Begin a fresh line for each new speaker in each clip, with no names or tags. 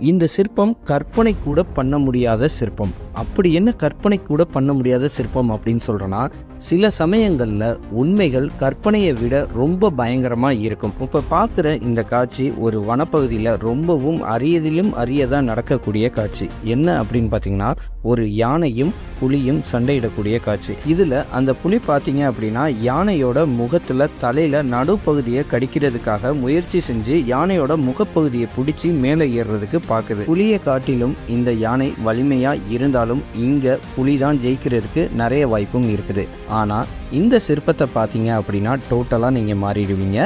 இந்த சிற்பம் கற்பனை கூட பண்ண முடியாத சிற்பம். அப்படி என்ன கற்பனை கூட பண்ண முடியாத சிற்பம் அப்படின்னு சொல்கிறேன்னா சில சமயங்களில் உண்மைகள் கற்பனையை விட ரொம்ப பயங்கரமாக இருக்கும். இப்போ பார்க்குற இந்த காட்சி ஒரு வனப்பகுதியில் ரொம்பவும் அரியதிலும் அரியதாக நடக்கக்கூடிய காட்சி. என்ன அப்படின்னு பார்த்தீங்கன்னா ஒரு யானையும் புலியும் சண்டையிடக்கூடிய காட்சி. இதில் அந்த புலி பார்த்தீங்க அப்படின்னா யானையோட முகத்தில் தலையில் நடுப்பகுதியை கடிக்கிறதுக்காக முயற்சி செஞ்சு யானையோட முகப்பகுதியை பிடிச்சி மேலே ஏறுறதுக்கு பார்க்குது. புலியை காட்டிலும் இந்த யானை வலிமையாக இருந்தாலும் இங்கே புலி தான் ஜெயிக்கிறதுக்கு நிறைய வாய்ப்பும் இருக்குது. ஆனால் இந்த சிற்பத்தை பார்த்தீங்க அப்படின்னா டோட்டலாக நீங்கள் மாறிடுவீங்க.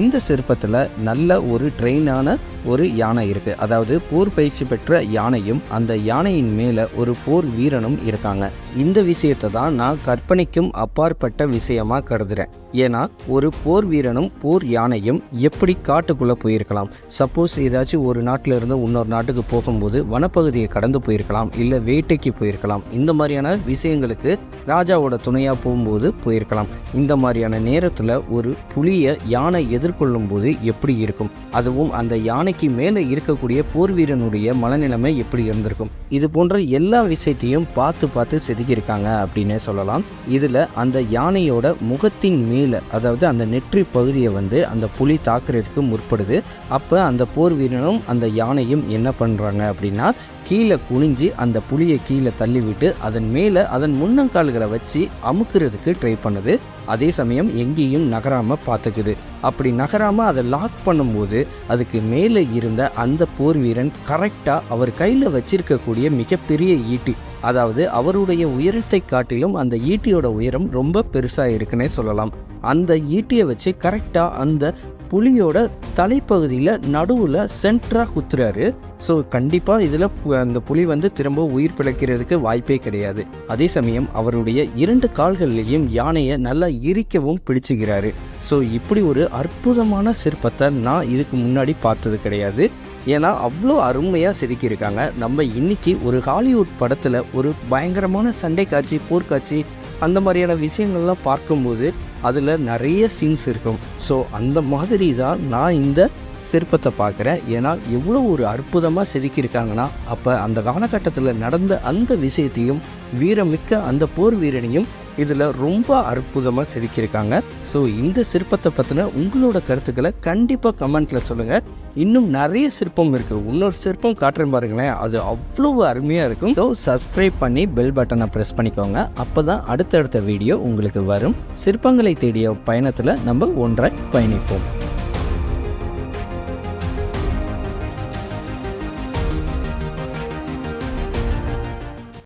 இந்த சிற்பத்தில் நல்ல ஒரு ட்ரெயினான ஒரு யானை இருக்குது அதாவது போர் பயிற்சி பெற்ற யானையும் அந்த யானையின் மேலே ஒரு போர் வீரனும் இருக்காங்க. இந்த விஷயத்தை தான் நான் கற்பனைக்கும் அப்பாற்பட்ட விஷயமா கருதுகிறேன் ஏன்னா ஒரு போர் வீரனும் போர் யானையும் எப்படி காட்டுக்குள்ளே போயிருக்கலாம்? சப்போஸ் ஏதாச்சும் ஒரு நாட்டில் இருந்து இன்னொரு நாட்டுக்கு போகும்போது வனப்பகுதியை கடந்து போயிருக்கலாம் இல்லை வேட்டைக்கு போயிருக்கலாம். இந்த மாதிரியான விஷயங்களுக்கு ராஜாவோட துணையாக போகும்போது போய் போயிருக்கலாம் இந்த மாதிரியான நேரத்தில் ஒரு புலியை யானை எதிர்கொள்ளும் போது எப்படி இருக்கும்? அதுவும் அந்த யானைக்கு மேலே இருக்கக்கூடிய போர் வீரனுடைய மனநிலைமை எப்படி இருந்திருக்கும்? இது போன்ற எல்லா விஷயத்தையும் பார்த்து பார்த்து செதுக்கியிருக்காங்க அப்படின்னே சொல்லலாம். இதில் அந்த யானையோட முகத்தின் மேலே அதாவது அந்த நெற்றி பகுதியை வந்து அந்த புலி தாக்குறதுக்கு முற்படுது. அப்போ அந்த போர் வீரனும் அந்த யானையும் என்ன பண்ணுறாங்க அப்படின்னா கீழே குனிஞ்சு அந்த புலியை கீழே தள்ளிவிட்டு அதன் மேலே அதன் முன்னங்கால்களை வச்சு அமுக்கிறதுக்கு ட்ரை பண்ணுது. அதே சமயம் எங்கேயும் நகராமல் பார்த்துக்குது. அப்படி நகராமல் அதை லாக் பண்ணும்போது அதுக்கு மேலே இருந்த அந்த போர் வீரன் கரெக்டாக அவர் கையில் வச்சிருக்கக்கூடிய மிகப்பெரிய ஈட்டி அதாவது அவருடைய உயரத்தை காட்டிலும் அந்த ஈட்டியோட உயரம் ரொம்ப பெருசாக இருக்குன்னே சொல்லலாம். அந்த ஈட்டியை வச்சு கரெக்டாக அந்த புலியோட தலைப்பகுதியில் நடுவில் சென்டராக குத்துறாரு. ஸோ கண்டிப்பாக இதில் அந்த புலி வந்து திரும்ப உயிர் பிழைக்கிறதுக்கு வாய்ப்பே கிடையாது. அதே சமயம் அவருடைய இரண்டு கால்கள்லேயும் யானையை நல்லா இரிக்கவும் பிடிச்சுக்கிறாரு. ஸோ இப்படி ஒரு அற்புதமான சிற்பத்தை நான் இதுக்கு முன்னாடி பார்த்தது கிடையாது. ஏன்னா அவ்வளோ அருமையாக செதுக்கியிருக்காங்க. நம்ம இன்னைக்கு ஒரு ஹாலிவுட் படத்தில் ஒரு பயங்கரமான சண்டை காட்சி போர்க்காட்சி அந்த மாதிரியான விஷயங்கள்லாம் பார்க்கும்போது அதில் நிறைய சீன்ஸ் இருக்கும். ஸோ அந்த மாதிரி தான் நான் இந்த சிற்பத்தை பார்க்குறேன். ஏன்னா எவ்வளோ ஒரு அற்புதமாக செதுக்கியிருக்காங்கன்னா அப்போ அந்த காலகட்டத்தில் நடந்த அந்த விஷயத்தையும் வீரமிக்க அந்த போர் வீரனையும் இதில் ரொம்ப அற்புதமாக செதுக்கியிருக்காங்க. ஸோ இந்த சிற்பத்தை பற்றின உங்களோட கருத்துக்களை கண்டிப்பாக கமெண்ட்டில் சொல்லுங்கள் இன்னும் நிறைய சிற்பம் இருக்குது இன்னொரு சிற்பம் காட்டுறேன் பாருங்களேன். அது அவ்வளோ அருமையாக இருக்கும். ஸோ சப்ஸ்கிரைப் பண்ணி பெல் பட்டனை ப்ரெஸ் பண்ணிக்கோங்க. அப்போ தான் அடுத்தடுத்த வீடியோ உங்களுக்கு வரும். சிற்பங்களை தேடிய பயணத்தில் நம்ம ஒன்றை பயணிப்போம்.